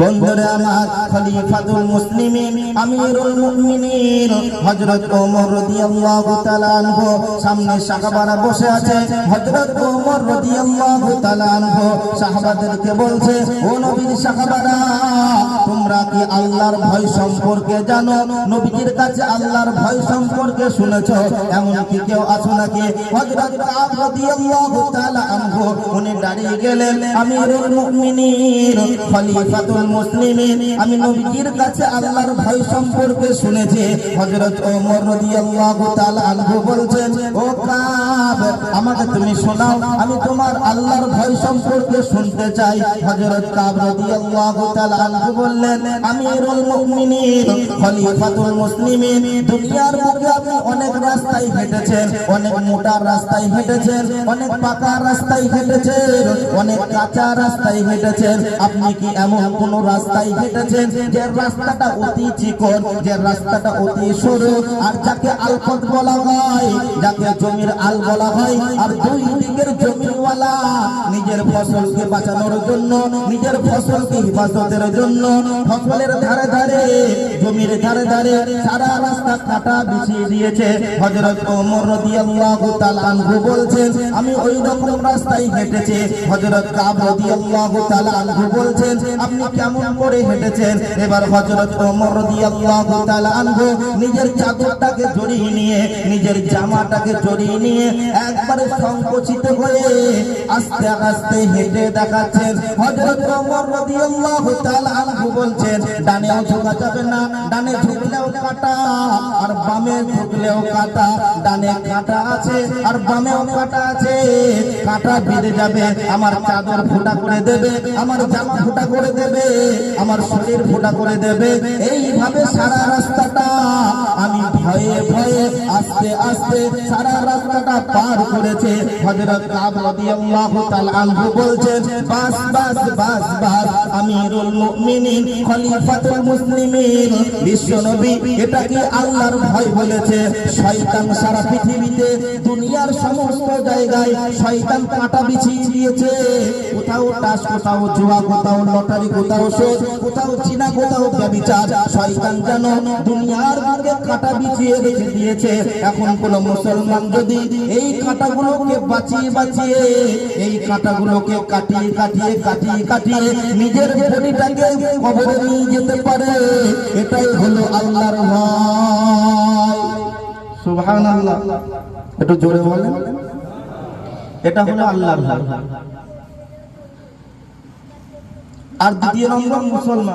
বন্ধুরে আমার খলিফাতুল মুসলিমিন, আমিরুল মুমিনিন, হযরত ওমর রাদিয়াল্লাহু তাআলা আনহু, সামনে সাহাবারা বসে আছে। হযরত ওমর রাদিয়াল্লাহু তাআলা আনহু সাহাবাদেরকে বলছে, ও নবীর সাহাবারা তোমরা কি আল্লাহর ভয় সম্পর্কে জানো? নবীজির কাছে আল্লাহর ভয় সম্পর্কে শুনেছো? এমন কি কেউ আছো নাকি? হযরত কাব রাদিয়াল্লাহু তাআলা আনহু, উনি দাঁড়িয়ে গেলেন। আমিরুল মুমিনিন, খলিফাতুল মুসলিমিন আমি নবীজির কাছে আল্লাহর ভয় সম্পর্কে শুনেছি। হযরত ওমর রাদিয়াল্লাহু তাআলা আনহু ও কাব, আমাকে তুমি শোনাও, আমি তোমার আল্লাহর ভয় সম্পর্কে শুনতে চাই। হযরত কাব রাদিয়াল্লাহু তাআলা আনহু বললেন আমিরুল মুমিনিন, খলিফাতুল মুসলিমিন। দুনিয়ার আপনি অনেক রাস্তায় হেঁটেছেন, অনেক মোটা রাস্তায় হেঁটেছেন, অনেক পাকা রাস্তায় হেঁটেছেন, অনেক কাঁচা রাস্তায় হেঁটেছেন। আপনি কি এমন কোন রাস্তায় হেঁটেছেন, যে রাস্তাটা অতি চিকন, যে রাস্তাটা অতি সরু, আর যাকে আলপথ বলা হয়, যাকে জমির আল বলা হয়, আর দুই দিকের জমিওয়ালা নিজের ফসলকে বাঁচানোর জন্য, নিজের ফসলকে হিফাজতের জন্য, ফসলের ধারে ধারে, জমির ধারে ধারে সারা রাস্তা কাটা বিছিয়ে দিয়েছে। হযরত ওমর রাদিয়াল্লাহু তাআলা আনহু বলছেন, আমি ওই রকম রাস্তায় হেঁটেছি। হযরত কাব রাদিয়াল্লাহু তাআলা আনহু বলছেন, আপনি কেমন করে হেঁটেছেন? এবার হযরত ওমর রাদিয়াল্লাহু তাআলা আনহু নিজের চাদরটাকে জড়িয়ে নিয়ে, নিজের জামাটাকে জড়িয়ে নিয়ে একবারে সংকুচিত হয়ে আস্তে আস্তে হেঁটে দেখাচ্ছেন হযরত ওমর রাদিয়াল্লাহু তাআলা আনহু বলছেন, ডানেও ঝোঁকা যাবে না, ডানে ঝুঁকলেও কাটা, আর বামে ঝুঁকলেও কাটা, ডানে কাটা আছে, আর বামেও কাটা আছে, কাটা বেঁধে যাবে, আমার চাদর ফোঁটা করে দেবে, আমার জামা ফোঁটা করে দেবে, আমার শরীর ফোঁটা করে দেবে। এইভাবে সারা রাস্তাটা আস্তে আস্তে সারা রাস্তাটা পার করেছে হযরত কাব রাদিয়াল্লাহু তাআলা আনহু বলছেন, বাস বাস বাস বাস, আমিরুল মুমিনিন, খলিফাতুল মুসলিমিন বিশ্বনবী এটা কি আল্লাহর ভয় বলেছে? শয়তান সারা পৃথিবীতে দুনিয়ার সমস্ত জায়গায় শয়তান কাঁটা বিছিয়ে দিয়েছে। কোথাও টাস, কোথাও জুয়া, কোথাও লটারি, কোথাও সোজ কোথাও চিনা কোথাও ব্যবিচার, শয়তান যেন দুনিয়ার বুকে কাঁটা বিছিয়ে দিয়েছে। এখন কোন মুসলমান যদি এই কাঁটাগুলোকে বাঁচিয়ে বাঁচিয়ে, এই কাঁটাগুলোকে কাটিয়ে কাটিয়ে কাটিয়ে কাটিয়ে নিজের বডিটাকে কবরে নিয়ে যেতে পারে, এটাই হলো আল্লাহর সুবহানাল্লাহ। একটু জোরে বলেন। এটা হলো আল্লাহর ভয় আর দ্বিতীয় নম্বর মুসলমান।